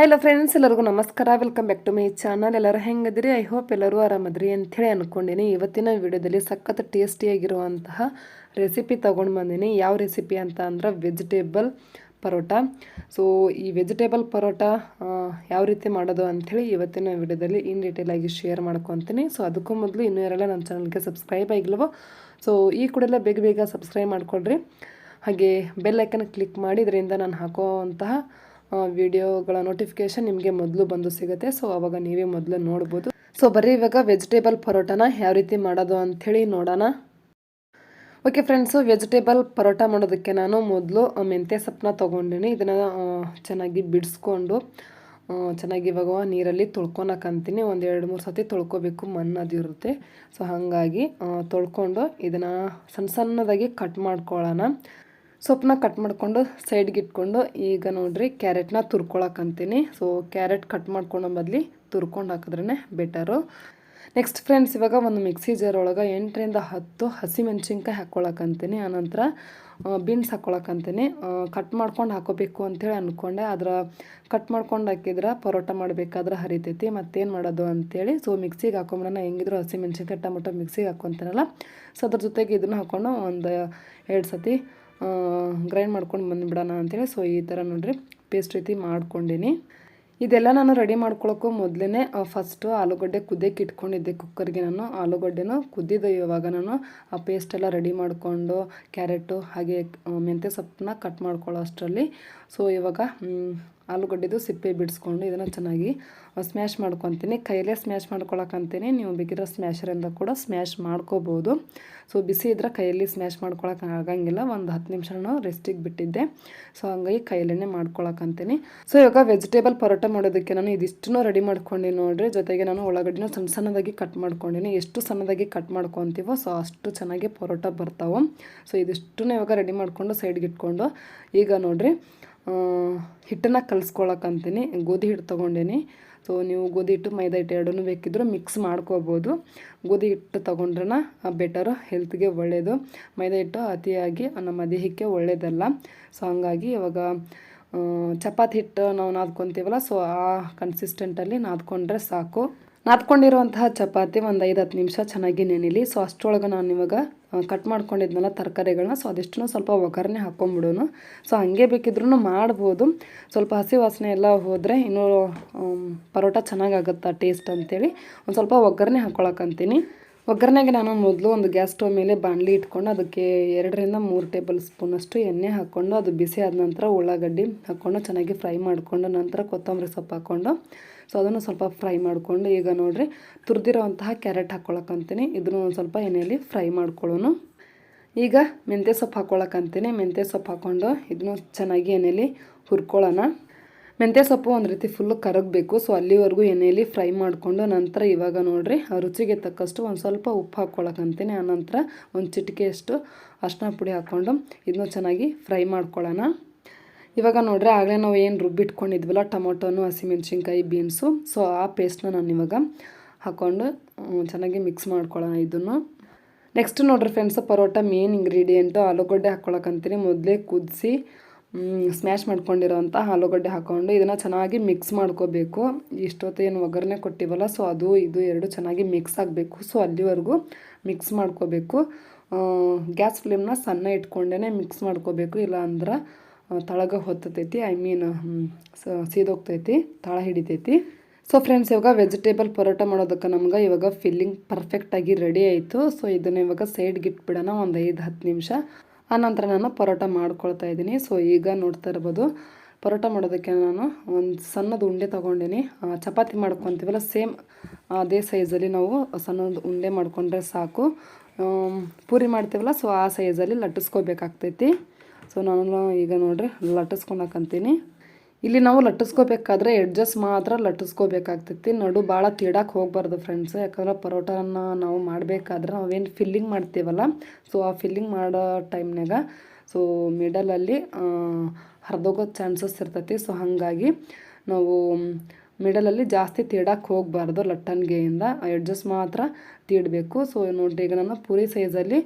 Hello friends ಎಲ್ಲರಿಗೂ ನಮಸ್ಕಾರ. Welcome back to my channel ಎಲ್ಲರೂ ಹೆಂಗದ್ರಿ ಐ ಹೋಪ್ ಎಲ್ಲರೂ ಆರಾಮದ್ರಿ ಅಂಥೇಳಿ ಅಂದ್ಕೊಂಡಿನಿ ಇವತ್ತಿನ ವಿಡಿಯೋದಲ್ಲಿ ಸಖತ್ ಟೇಸ್ಟಿಯಾಗಿರುವಂತಹ ರೆಸಿಪಿ ತೊಗೊಂಡು ಬಂದೀನಿ. ಯಾವ ರೆಸಿಪಿ ಅಂತ ಅಂದ್ರೆ ವೆಜಿಟೇಬಲ್ ಪರೋಟ. ಸೊ ಈ ವೆಜಿಟೇಬಲ್ ಪರೋಟ ಯಾವ ರೀತಿ ಮಾಡೋದು ಅಂಥೇಳಿ ಇವತ್ತಿನ ವಿಡಿಯೋದಲ್ಲಿ ಇನ್ ಡೀಟೇಲ್ ಆಗಿ ಶೇರ್ ಮಾಡ್ಕೊತೀನಿ. ಸೊ ಅದಕ್ಕೂ ಮೊದಲು ಇನ್ನೂ ಯಾರೆಲ್ಲ ನನ್ನ ಚಾನಲ್ಗೆ ಸಬ್ಸ್ಕ್ರೈಬ್ ಆಗಿಲ್ವೋ ಸೊ ಈ ಕೂಡಲೇ ಬೇಗ ಬೇಗ ಸಬ್ಸ್ಕ್ರೈಬ್ ಮಾಡಿಕೊಡ್ರಿ ಹಾಗೆ ಬೆಲ್ ಐಕನ್ ಕ್ಲಿಕ್ ಮಾಡಿ, ಇದರಿಂದ ನಾನು ಹಾಕೋವಂತಹ ವಿಡಿಯೋಗಳ ನೋಟಿಫಿಕೇಶನ್ ನಿಮಗೆ ಮೊದಲು ಬಂದು ಸಿಗುತ್ತೆ. ಸೊ ಅವಾಗ ನೀವೇ ಮೊದಲು ನೋಡ್ಬೋದು. ಸೊ ಬರೀ ಇವಾಗ ವೆಜಿಟೇಬಲ್ ಪರೋಟಾನ ಯಾವ ರೀತಿ ಮಾಡೋದು ಅಂಥೇಳಿ ನೋಡೋಣ. ಓಕೆ ಫ್ರೆಂಡ್ಸು ವೆಜಿಟೇಬಲ್ ಪರೋಟ ಮಾಡೋದಕ್ಕೆ ನಾನು ಮೊದಲು ಮೆಂತ್ಯ ಸೊಪ್ಪನ್ನ ತೊಗೊಂಡಿನಿ. ಇದನ್ನು ಚೆನ್ನಾಗಿ ಬಿಡಿಸ್ಕೊಂಡು ಚೆನ್ನಾಗಿ ಇವಾಗ ನೀರಲ್ಲಿ ತೊಳ್ಕೊಳಕಂತೀನಿ ಒಂದು ಎರಡು ಮೂರು ಸತಿ ತೊಳ್ಕೊಬೇಕು, ಮಣ್ಣು ಅದು ಇರುತ್ತೆ. ಸೊ ಹಾಗಾಗಿ ತೊಳ್ಕೊಂಡು ಇದನ್ನು ಸಣ್ಣ ಸಣ್ಣದಾಗಿ ಕಟ್ ಮಾಡ್ಕೊಳ್ಳೋಣ. ಸೊಪ್ಪನ್ನ ಕಟ್ ಮಾಡ್ಕೊಂಡು ಸೈಡ್ಗೆ ಇಟ್ಕೊಂಡು ಈಗ ನೋಡಿರಿ ಕ್ಯಾರೆಟ್ನ ತುರ್ಕೊಳಕಂತೀನಿ ಸೊ ಕ್ಯಾರೆಟ್ ಕಟ್ ಮಾಡ್ಕೊಳ್ಳೋ ಬದಲಿ ತುರ್ಕೊಂಡು ಹಾಕಿದ್ರೇ ಬೆಟರು ನೆಕ್ಸ್ಟ್ ಫ್ರೆಂಡ್ಸ್ ಇವಾಗ ಒಂದು ಮಿಕ್ಸಿ ಜಾರ್ ಒಳಗೆ ಎಂಟರಿಂದ ಹತ್ತು ಹಸಿಮೆಣ್ಸಿನ್ಕಾಯಿ ಹಾಕ್ಕೊಳಕಂತೀನಿ ಆನಂತರ ಬೀನ್ಸ್ ಹಾಕ್ಕೊಳಕಂತೀನಿ ಕಟ್ ಮಾಡ್ಕೊಂಡು ಹಾಕೋಬೇಕು ಅಂಥೇಳಿ ಅಂದ್ಕೊಂಡೆ ಅದರ ಕಟ್ ಮಾಡ್ಕೊಂಡು ಹಾಕಿದ್ರೆ ಪರೋಟ ಮಾಡಬೇಕಾದ್ರೆ ಹರಿತೈತಿ. ಮತ್ತೇನು ಮಾಡೋದು ಅಂಥೇಳಿ ಸೊ ಮಿಕ್ಸಿಗೆ ಹಾಕೊಂಬಿಡೋಣ ಹೆಂಗಿದ್ರು ಹಸಿಮೆಣ್ಸಿನ್ಕಾಯಿ ಟೊಮೊಟೊ ಮಿಕ್ಸಿಗೆ ಹಾಕ್ಕೊತೀನಲ್ಲ ಸೊ ಅದ್ರ ಜೊತೆಗೆ ಇದನ್ನು ಹಾಕ್ಕೊಂಡು ಒಂದು ಎರಡು ಸತಿ ಗ್ರೈಂಡ್ ಮಾಡ್ಕೊಂಡು ಬಂದುಬಿಡೋಣ ಅಂತೇಳಿ. ಸೊ ಈ ಥರ ನೋಡಿರಿ ಪೇಸ್ಟ್ ರೀತಿ ಮಾಡ್ಕೊಂಡಿನಿ. ಇದೆಲ್ಲ ನಾನು ರೆಡಿ ಮಾಡ್ಕೊಳ್ಳೋಕ್ಕೂ ಮೊದಲೇ ಫಸ್ಟು ಆಲೂಗಡ್ಡೆ ಕುದಿಯಕ್ಕೆ ಇಟ್ಕೊಂಡಿದ್ದೆ ಕುಕ್ಕರ್ಗೆ ನಾನು. ಆಲೂಗಡ್ಡೆನೂ ಕುದ್ದಿದ್ದು ಇವಾಗ ನಾನು ಆ ಪೇಸ್ಟೆಲ್ಲ ರೆಡಿ ಮಾಡಿಕೊಂಡು ಕ್ಯಾರೆಟು ಹಾಗೆ ಮೆಂತ್ಯ ಸೊಪ್ಪನ್ನ ಕಟ್ ಮಾಡ್ಕೊಳ್ಳೋ ಅಷ್ಟರಲ್ಲಿ. ಸೊ ಇವಾಗ ಆಲೂಗಡ್ಡೆದು ಸಿಪ್ಪೆ ಬಿಡಿಸ್ಕೊಂಡು ಇದನ್ನು ಚೆನ್ನಾಗಿ ಸ್ಮ್ಯಾಶ್ ಮಾಡ್ಕೊತೀನಿ. ಕೈಯಲ್ಲೇ ಸ್ಮ್ಯಾಶ್ ಮಾಡ್ಕೊಳಕ್ಕಂತೀನಿ, ನೀವು ಬೇಕಿದ್ರೆ ಸ್ಮ್ಯಾಶರಿಂದ ಕೂಡ ಸ್ಮ್ಯಾಶ್ ಮಾಡ್ಕೋಬೋದು. ಸೊ ಬಿಸಿ ಇದ್ರೆ ಕೈಯಲ್ಲಿ ಸ್ಮ್ಯಾಶ್ ಮಾಡ್ಕೊಳಕ್ಕೆ ಆಗಂಗಿಲ್ಲ. ಒಂದು ಹತ್ತು ನಿಮಿಷ ನಾನು ರೆಸ್ಟಿಗೆ ಬಿಟ್ಟಿದ್ದೆ. ಸೊ ಹಂಗಾಗಿ ಕೈಯಲ್ಲೇ ಮಾಡ್ಕೊಳಕ್ಕಂತೀನಿ. ಸೊ ಇವಾಗ ವೆಜಿಟೇಬಲ್ ಪರೋಟ ಮಾಡೋದಕ್ಕೆ ನಾನು ಇದಿಷ್ಟನ್ನು ರೆಡಿ ಮಾಡ್ಕೊಂಡಿನಿ ನೋಡ್ರಿ. ಜೊತೆಗೆ ನಾನು ಉಳ್ಳಾಗಡ್ಡಿನ ಸಣ್ಣ ಸಣ್ಣದಾಗಿ ಕಟ್ ಮಾಡ್ಕೊಂಡಿನಿ. ಎಷ್ಟು ಸಣ್ಣದಾಗಿ ಕಟ್ ಮಾಡ್ಕೊತೀವೋ ಸೊ ಅಷ್ಟು ಚೆನ್ನಾಗಿ ಪರೋಟ ಬರ್ತಾವೆ. ಸೊ ಇದಿಷ್ಟನ್ನು ಇವಾಗ ರೆಡಿ ಮಾಡಿಕೊಂಡು ಸೈಡ್ಗೆ ಇಟ್ಕೊಂಡು, ಈಗ ನೋಡ್ರಿ. ಹಿಟ್ಟನ್ನು ಕಲಿಸ್ಕೊಳಕ್ಕಂತೀನಿ. ಗೋಧಿ ಹಿಟ್ಟು ತೊಗೊಂಡೇನಿ. ಸೊ ನೀವು ಗೋಧಿ ಹಿಟ್ಟು, ಮೈದಾ ಹಿಟ್ಟು ಎರಡನ್ನೂ ಬೇಕಿದ್ದರೂ ಮಿಕ್ಸ್ ಮಾಡ್ಕೋಬೋದು. ಗೋಧಿ ಹಿಟ್ಟು ತೊಗೊಂಡ್ರೆ ಬೆಟರು ಹೆಲ್ತ್ಗೆ ಒಳ್ಳೆಯದು ಮೈದಾ ಹಿಟ್ಟು ಅತಿಯಾಗಿ ನಮ್ಮ ದೇಹಕ್ಕೆ ಒಳ್ಳೆಯದಲ್ಲ ಸೊ ಹಂಗಾಗಿ ಇವಾಗ ಚಪಾತಿ ಹಿಟ್ಟು ನಾವು ನಾದ್ಕೊತೀವಲ್ಲ ಸೊ ಆ ಕನ್ಸಿಸ್ಟೆಂಟಲ್ಲಿ ನಾದ್ಕೊಂಡ್ರೆ ಸಾಕು. ನಾದ್ಕೊಂಡಿರುವಂತಹ ಚಪಾತಿ ಒಂದು ಐದು ಹತ್ತು ನಿಮಿಷ ಚೆನ್ನಾಗಿ ನೆನೆಲಿ. ಸೊ ಅಷ್ಟರೊಳಗೆ ನಾನು ಇವಾಗ ಕಟ್ ಮಾಡ್ಕೊಂಡಿದ್ನಲ್ಲ ತರಕಾರಿಗಳನ್ನ ಸೊ ಅದಿಷ್ಟು ಸ್ವಲ್ಪ ಒಗ್ಗರಣೆ ಹಾಕ್ಕೊಂಬಿಡೋನು ಸೊ ಹಂಗೆ ಬೇಕಿದ್ರೂ ಮಾಡ್ಬೋದು. ಸ್ವಲ್ಪ ಹಸಿ ವಾಸನೆ ಎಲ್ಲ ಹೋದರೆ ಇನ್ನೂ ಪರೋಟ ಚೆನ್ನಾಗಾಗುತ್ತೆ ಟೇಸ್ಟ್ ಅಂತೇಳಿ. ಒಂದು ಸ್ವಲ್ಪ ಒಗ್ಗರಣೆ ಹಾಕ್ಕೊಳಕ್ಕಂತೀನಿ ಒಗ್ಗರಣೆಗೆ ನಾನು ಮೊದಲು ಒಂದು ಗ್ಯಾಸ್ ಸ್ಟವ್ ಮೇಲೆ ಬಾಣಲಿ ಇಟ್ಕೊಂಡು ಅದಕ್ಕೆ ಎರಡರಿಂದ ಮೂರು ಟೇಬಲ್ ಸ್ಪೂನಷ್ಟು ಎಣ್ಣೆ ಹಾಕ್ಕೊಂಡು ಅದು ಬಿಸಿ ಆದ ನಂತರ ಉಳ್ಳಾಗಡ್ಡಿ ಹಾಕ್ಕೊಂಡು ಚೆನ್ನಾಗಿ ಫ್ರೈ ಮಾಡಿಕೊಂಡು ನಂತರ ಕೊತ್ತಂಬರಿ ಸೊಪ್ಪು ಹಾಕ್ಕೊಂಡು ಸೊ ಅದನ್ನು ಸ್ವಲ್ಪ ಫ್ರೈ ಮಾಡಿಕೊಂಡು ಈಗ ನೋಡಿರಿ ತುರಿದಿರೋವಂತಹ ಕ್ಯಾರೆಟ್ ಹಾಕ್ಕೊಳಕ್ಕಂತೀನಿ. ಇದನ್ನು ಒಂದು ಸ್ವಲ್ಪ ಎಣ್ಣೆಯಲ್ಲಿ ಫ್ರೈ ಮಾಡ್ಕೊಳ್ಳೋನು ಈಗ ಮೆಂತ್ಯ ಸೊಪ್ಪು ಹಾಕ್ಕೊಳಕ್ಕಂತೀನಿ. ಮೆಂತ್ಯ ಸೊಪ್ಪು ಹಾಕ್ಕೊಂಡು ಇದನ್ನು ಚೆನ್ನಾಗಿ ಎಣ್ಣೆಯಲ್ಲಿ ಹುರ್ಕೊಳ್ಳೋಣ. ಮೆಂತ್ಯ ಸೊಪ್ಪು ಒಂದು ರೀತಿ ಫುಲ್ಲು ಕರಗಬೇಕು. ಸೊ ಅಲ್ಲಿವರೆಗೂ ಎಣ್ಣೆಯಲ್ಲಿ ಫ್ರೈ ಮಾಡಿಕೊಂಡು ನಂತರ ಇವಾಗ ನೋಡಿರಿ ರುಚಿಗೆ ತಕ್ಕಷ್ಟು ಒಂದು ಸ್ವಲ್ಪ ಉಪ್ಪು ಹಾಕ್ಕೊಳಕ್ಕಂತೀನಿ. ಆನಂತರ ಒಂದು ಚಿಟಿಕೆಯಷ್ಟು ಅರ್ಶಿನ ಪುಡಿ ಹಾಕ್ಕೊಂಡು ಇದನ್ನು ಚೆನ್ನಾಗಿ ಫ್ರೈ ಮಾಡ್ಕೊಳ್ಳೋಣ. ಇವಾಗ ನೋಡ್ರಿ ಆಗಲೇ ನಾವು ಏನು ರುಬ್ಬಿಟ್ಕೊಂಡಿದ್ವಲ್ಲ ಟೊಮೊಟೊನು, ಹಸಿಮೆಣ್ಸಿನ್ಕಾಯಿ, ಬೀನ್ಸು. ಸೊ ಆ ಪೇಸ್ಟ್ನ ನಾನು ಇವಾಗ ಹಾಕ್ಕೊಂಡು ಚೆನ್ನಾಗಿ ಮಿಕ್ಸ್ ಮಾಡ್ಕೊಳ್ಳೋಣ ಇದನ್ನು. ನೆಕ್ಸ್ಟ್ ನೋಡ್ರಿ ಫ್ರೆಂಡ್ಸ್ ಪರೋಟ ಮೇನ್ ಇಂಗ್ರೀಡಿಯೆಂಟು ಆಲೂಗಡ್ಡೆ ಹಾಕ್ಕೊಳಕ್ಕಂತೀನಿ ಮೊದಲೇ ಕುದಿಸಿ ಸ್ಮ್ಯಾಶ್ ಮಾಡ್ಕೊಂಡಿರೋಂಥ ಆಲೂಗಡ್ಡೆ ಹಾಕ್ಕೊಂಡು ಇದನ್ನು ಚೆನ್ನಾಗಿ ಮಿಕ್ಸ್ ಮಾಡ್ಕೋಬೇಕು. ಏನು ಒಗ್ಗರಣೆ ಕೊಟ್ಟಿವಲ್ಲ ಸೊ ಅದು, ಇದು ಎರಡು ಚೆನ್ನಾಗಿ ಮಿಕ್ಸ್ ಆಗಬೇಕು. ಸೊ ಅಲ್ಲಿವರೆಗೂ ಮಿಕ್ಸ್ ಮಾಡ್ಕೋಬೇಕು. ಗ್ಯಾಸ್ ಫ್ಲೇಮ್ನ ಸಣ್ಣ ಇಟ್ಕೊಂಡೇ ಮಿಕ್ಸ್ ಮಾಡ್ಕೋಬೇಕು. ಇಲ್ಲ ಅಂದ್ರೆ ತಳಗ ಹೊತ್ತತೈತಿ ಐ ಮೀನ್ ಸೀದೋಗ್ತೈತಿ, ತಳ ಹಿಡಿತೈತಿ. ಸೊ ಫ್ರೆಂಡ್ಸ್ ಇವಾಗ ವೆಜಿಟೇಬಲ್ ಪರೋಟ ಮಾಡೋದಕ್ಕೆ ನಮ್ಗೆ ಇವಾಗ ಫಿಲ್ಲಿಂಗ್ ಪರ್ಫೆಕ್ಟಾಗಿ ರೆಡಿ ಆಯಿತು. ಸೊ ಇದನ್ನು ಇವಾಗ ಸೈಡ್ಗೆ ಇಟ್ಬಿಡೋಣ, ಒಂದು ಐದು, ಹತ್ತು ನಿಮಿಷ. ಆನಂತರ ನಾನು ಪರೋಟ ಮಾಡ್ಕೊಳ್ತಾ ಇದ್ದೀನಿ. ಸೊ ಈಗ ನೋಡ್ತಾ ಇರ್ಬೋದು, ಪರೋಟ ಮಾಡೋದಕ್ಕೆ ನಾನು ಒಂದು ಸಣ್ಣದು ಉಂಡೆ ತೊಗೊಂಡಿನಿ. ಚಪಾತಿ ಮಾಡ್ಕೊತೀವಲ್ಲ ಸೇಮ್ ಅದೇ ಸೈಜಲ್ಲಿ ನಾವು ಸಣ್ಣದು ಉಂಡೆ ಮಾಡ್ಕೊಂಡ್ರೆ ಸಾಕು. ಪೂರಿ ಮಾಡ್ತೀವಲ್ಲ ಸೊ ಆ ಸೈಜಲ್ಲಿ ಲಟ್ಟಿಸ್ಕೋಬೇಕಾಗ್ತೈತಿ. ಸೊ ನಾನು ಈಗ ನೋಡ್ರಿ ಲಟ್ಟಿಸ್ಕೊಳಕಂತೀನಿ ಇಲ್ಲಿ ನಾವು ಲಟ್ಟಿಸ್ಕೋಬೇಕಾದ್ರೆ ಎಡ್ಜಸ್ ಮಾತ್ರ ಲಟ್ಟಿಸ್ಕೋಬೇಕಾಗ್ತೈತಿ. ನಡು ಭಾಳ ತೀಡಕ್ಕೆ ಹೋಗ್ಬಾರ್ದು ಫ್ರೆಂಡ್ಸ್ ಯಾಕಂದ್ರೆ ಪರೋಟನ ನಾವು ಮಾಡಬೇಕಾದ್ರೆ ನಾವೇನು ಫಿಲ್ಲಿಂಗ್ ಮಾಡ್ತೀವಲ್ಲ ಸೊ ಆ ಫಿಲ್ಲಿಂಗ್ ಮಾಡೋ ಟೈಮ್ನಾಗ ಸೊ ಮಿಡಲಲ್ಲಿ ಹರಿದೋಗೋ ಚಾನ್ಸಸ್ ಇರ್ತೈತಿ. ಸೊ ಹಾಗಾಗಿ ನಾವು ಮಿಡಲಲ್ಲಿ ಜಾಸ್ತಿ ತೀಡಕ್ಕೆ ಹೋಗಬಾರ್ದು ಲಟ್ಟನ್ಗೆಯಿಂದ. ಎಡ್ಜಸ್ ಮಾತ್ರ ತೀಡಬೇಕು. ಸೊ ನೋಡ್ರಿ, ಈಗ ನಾನು ಪೂರಿ ಸೈಜಲ್ಲಿ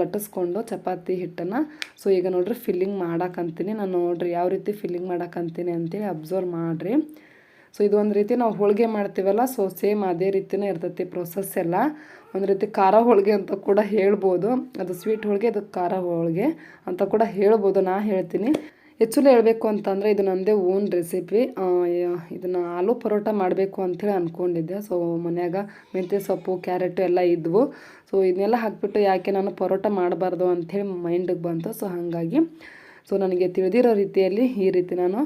ಲಟ್ಟಿಸ್ಕೊಂಡು ಚಪಾತಿ ಹಿಟ್ಟನ್ನು. ಸೊ ಈಗ ನೋಡ್ರಿ ಫಿಲ್ಲಿಂಗ್ ಮಾಡಾಕಂತೀನಿ. ನಾನು ನೋಡ್ರಿ ಯಾವ ರೀತಿ ಫಿಲ್ಲಿಂಗ್ ಮಾಡಾಕಂತೀನಿ ಅಂತೇಳಿ ಅಬ್ಸರ್ವ್ ಮಾಡಿರಿ. ಸೊ ಇದು ಒಂದು ರೀತಿ ನಾವು ಹೋಳಿಗೆ ಮಾಡ್ತೀವಲ್ಲ ಸೊ ಸೇಮ್ ಅದೇ ರೀತಿನೇ ಇರ್ತೈತಿ ಪ್ರೊಸೆಸ್ ಎಲ್ಲ. ಒಂದು ರೀತಿ ಖಾರ ಹೋಳಿಗೆ ಅಂತ ಕೂಡ ಹೇಳ್ಬೋದು. ಅದು ಸ್ವೀಟ್ ಹೋಳಿಗೆ, ಅದು ಖಾರ ಹೋಳಿಗೆ ಅಂತ ಕೂಡ ಹೇಳ್ಬೋದು. ನಾ ಹೇಳ್ತೀನಿ. ಹೆಚ್ಚು ಹೇಳಬೇಕು ಅಂತಂದರೆ ಇದು ನನ್ನದೇ ಓನ್ ರೆಸಿಪಿ ಇದನ್ನು ಆಲೂ ಪರೋಟ ಮಾಡಬೇಕು ಅಂಥೇಳಿ ಅಂದ್ಕೊಂಡಿದ್ದೆ ಸೊ ಮನ್ಯಾಗ ಮೆಂತ್ಯ ಸೊಪ್ಪು, ಕ್ಯಾರೆಟು ಎಲ್ಲ ಇದ್ವು. ಸೊ ಇದನ್ನೆಲ್ಲ ಹಾಕ್ಬಿಟ್ಟು ಯಾಕೆ ನಾನು ಪರೋಟ ಮಾಡಬಾರ್ದು ಅಂಥೇಳಿ ಮೈಂಡಿಗೆ ಬಂತು. ಸೊ ಹಾಗಾಗಿ ಸೊ ನನಗೆ ತಿಳಿದಿರೋ ರೀತಿಯಲ್ಲಿ ಈ ರೀತಿ ನಾನು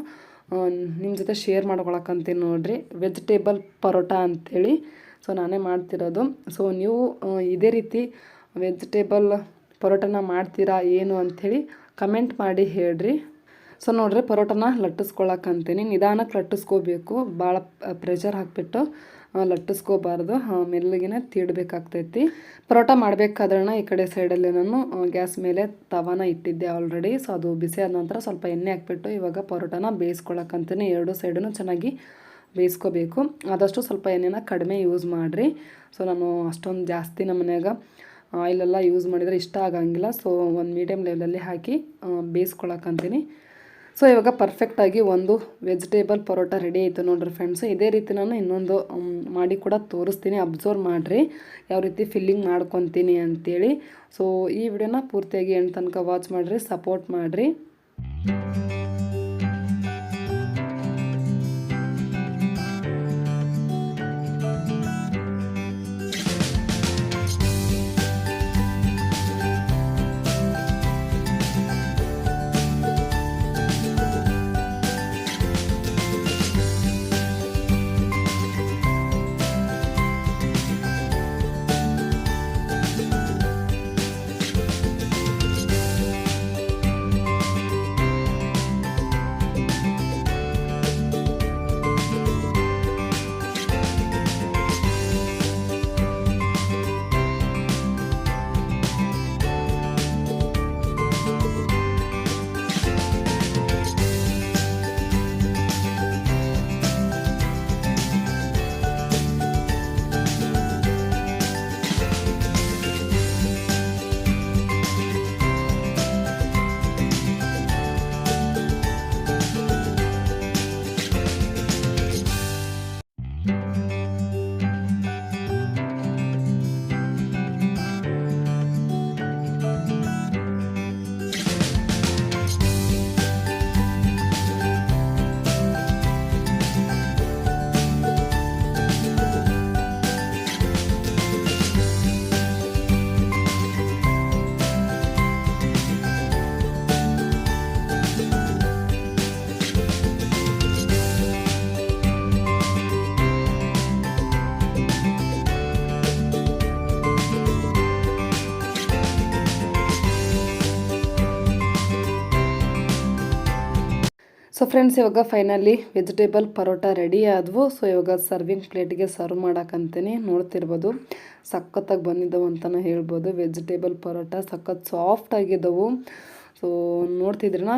ನಿಮ್ಮ ಜೊತೆ ಶೇರ್ ಮಾಡ್ಕೊಳಕ್ಕಂತೀನಿ ನೋಡಿರಿ. ವೆಜಿಟೇಬಲ್ ಪರೋಟ ಅಂಥೇಳಿ ಸೊ ನಾನೇ ಮಾಡ್ತಿರೋದು. ಸೊ ನೀವು ಇದೇ ರೀತಿ ವೆಜಿಟೇಬಲ್ ಪರೋಟನ ಮಾಡ್ತೀರಾ, ಏನು ಅಂಥೇಳಿ ಕಮೆಂಟ್ ಮಾಡಿ ಹೇಳ್ರಿ. ಸೊ ನೋಡ್ರಿ, ಪರೋಟನ ಲಟ್ಟಿಸ್ಕೊಳಕ್ಕಂತೀನಿ ನಿಧಾನಕ್ಕೆ ಲಟ್ಟಿಸ್ಕೋಬೇಕು. ಭಾಳ ಪ್ರೆಷರ್ ಹಾಕಿಬಿಟ್ಟು ಲಟ್ಟಿಸ್ಕೋಬಾರ್ದು. ಮೆಲ್ಲಗಿನ ತೀಡಬೇಕಾಗ್ತೈತಿ. ಪರೋಟ ಮಾಡಬೇಕಾದ್ರೆ ಈ ಕಡೆ ಸೈಡಲ್ಲಿ ನಾನು ಗ್ಯಾಸ್ ಮೇಲೆ ತವಾನ ಇಟ್ಟಿದ್ದೆ ಆಲ್ರೆಡಿ ಸೊ ಅದು ಬಿಸಿ ಆದ ನಂತರ ಸ್ವಲ್ಪ ಎಣ್ಣೆ ಹಾಕ್ಬಿಟ್ಟು ಇವಾಗ ಪರೋಟನ ಬೇಯಿಸ್ಕೊಳಕ್ಕಂತೀನಿ ಎರಡು ಸೈಡನ್ನು ಚೆನ್ನಾಗಿ ಬೇಯಿಸ್ಕೋಬೇಕು. ಆದಷ್ಟು ಸ್ವಲ್ಪ ಎಣ್ಣೆನ ಕಡಿಮೆ ಯೂಸ್ ಮಾಡಿರಿ. ಸೊ ನಾನು ಅಷ್ಟೊಂದು ಜಾಸ್ತಿ ನಮ್ಮ ಮನ್ಯಾಗ ಆಯಿಲೆಲ್ಲ ಯೂಸ್ ಮಾಡಿದರೆ ಇಷ್ಟ ಆಗಂಗಿಲ್ಲ. ಸೊ ಒಂದು ಮೀಡಿಯಮ್ ಲೆವೆಲಲ್ಲಿ ಹಾಕಿ ಬೇಯಿಸ್ಕೊಳಕ್ಕಂತೀನಿ ಸೊ ಇವಾಗ ಪರ್ಫೆಕ್ಟಾಗಿ ಒಂದು ವೆಜಿಟೇಬಲ್ ಪರೋಟ ರೆಡಿ ಆಯಿತು ನೋಡ್ರಿ ಫ್ರೆಂಡ್ಸ್ ಇದೇ ರೀತಿ ನಾನು ಇನ್ನೊಂದು ಮಾಡಿ ಕೂಡ ತೋರಿಸ್ತೀನಿ. ಅಬ್ಸರ್ವ್ ಮಾಡಿರಿ. ಯಾವ ರೀತಿ ಫಿಲ್ಲಿಂಗ್ ಮಾಡ್ಕೊತೀನಿ ಅಂಥೇಳಿ ಸೊ ಈ ವಿಡಿಯೋನ ಪೂರ್ತಿಯಾಗಿ ಎಂಟು ತನಕ ವಾಚ್ ಮಾಡಿರಿ ಸಪೋರ್ಟ್ ಮಾಡಿರಿ. ಸೊ ಫ್ರೆಂಡ್ಸ್ ಇವಾಗ ಫೈನಲಿ ವೆಜಿಟೇಬಲ್ ಪರೋಟ ರೆಡಿ ಆದವು. ಸೊ ಇವಾಗ ಸರ್ವಿಂಗ್ ಪ್ಲೇಟಿಗೆ ಸರ್ವ್ ಮಾಡೋಕ್ಕಂತೇನೆ ನೋಡ್ತಿರ್ಬೋದು, ಸಖತ್ತಾಗಿ ಬಂದಿದ್ದವು ಅಂತಲೇ ಹೇಳ್ಬೋದು. ವೆಜಿಟೇಬಲ್ ಪರೋಟ ಸಖತ್ ಸಾಫ್ಟ್ ಆಗಿದ್ದವು ಸೊ ನೋಡ್ತಿದ್ರನ?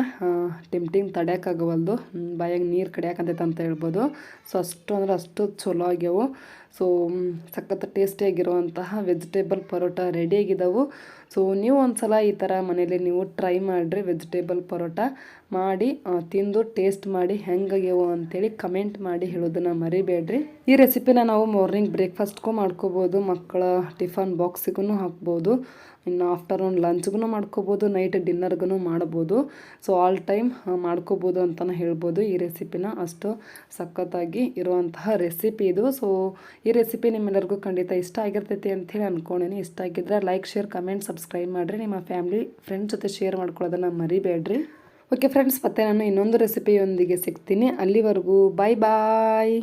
ಟಿಮ್ಟಿಂಗ್ ತಡೆಯೋಕ್ಕಾಗವಲ್ದು ಬಾಯಾಗ ನೀರು ಕಡಿಯಾಕಂತೈತೆ ಅಂತ ಹೇಳ್ಬೋದು. ಸೊ ಅಷ್ಟು ಅಂದ್ರೆ ಅಷ್ಟು ಚಲೋ ಆಗ್ಯವು. ಸೊ ಸಖತ್ ಟೇಸ್ಟಿಯಾಗಿರುವಂತಹ ವೆಜಿಟೇಬಲ್ ಪರೋಟ ರೆಡಿಯಾಗಿದ್ದಾವೆ ಸೊ ನೀವು ಒಂದು ಸಲ ಈ ಥರ ಮನೇಲಿ ನೀವು ಟ್ರೈ ಮಾಡಿರಿ ವೆಜಿಟೇಬಲ್ ಪರೋಟ. ಮಾಡಿ ತಿಂದು ಟೇಸ್ಟ್ ಮಾಡಿ ಹೆಂಗಾಗ್ಯವು ಅಂತೇಳಿ ಕಮೆಂಟ್ ಮಾಡಿ ಹೇಳೋದನ್ನು ಮರಿಬೇಡ್ರಿ. ಈ ರೆಸಿಪಿನ ನಾವು ಮಾರ್ನಿಂಗ್ ಬ್ರೇಕ್ಫಾಸ್ಟ್ಗೂ ಮಾಡ್ಕೋಬೋದು, ಮಕ್ಕಳ ಟಿಫನ್ ಬಾಕ್ಸಿಗೂ ಹಾಕ್ಬೋದು, ಇನ್ನು ಆಫ್ಟರ್ನೂನ್ ಲಂಚ್ಗೂ ಮಾಡ್ಕೋಬೋದು ನೈಟ್ ಡಿನ್ನರ್ಗೂ ಮಾಡ್ಬೋದು. ಸೊ ಆಲ್ ಟೈಮ್ ಮಾಡ್ಕೋಬೋದು ಅಂತಲೇ ಹೇಳ್ಬೋದು. ಈ ರೆಸಿಪಿನ ಅಷ್ಟು ಸಖತ್ತಾಗಿ ಇರುವಂತಹ ರೆಸಿಪಿ ಇದು. ಸೊ ಈ ರೆಸಿಪಿ ನಿಮ್ಮೆಲ್ಲರಿಗೂ ಖಂಡಿತ ಇಷ್ಟ ಆಗಿರ್ತೈತಿ ಅಂಥೇಳಿ ಅಂದ್ಕೊಂಡೇನೆ ಇಷ್ಟ ಆಗಿದ್ದರೆ ಲೈಕ್ ಶೇರ್ ಕಮೆಂಟ್ ಸಬ್ಸ್ಕ್ರೈಬ್ ಮಾಡಿರಿ, ನಿಮ್ಮ ಫ್ಯಾಮಿಲಿ ಫ್ರೆಂಡ್ಸ್ ಜೊತೆ ಶೇರ್ ಮಾಡ್ಕೊಳ್ಳೋದನ್ನು ಮರಿಬೇಡ್ರಿ. ಓಕೆ ಫ್ರೆಂಡ್ಸ್ ಮತ್ತೆ ನಾನು ಇನ್ನೊಂದು ರೆಸಿಪಿಯೊಂದಿಗೆ ಸಿಗ್ತೀನಿ. ಅಲ್ಲಿವರೆಗೂ ಬಾಯ್ ಬಾಯ್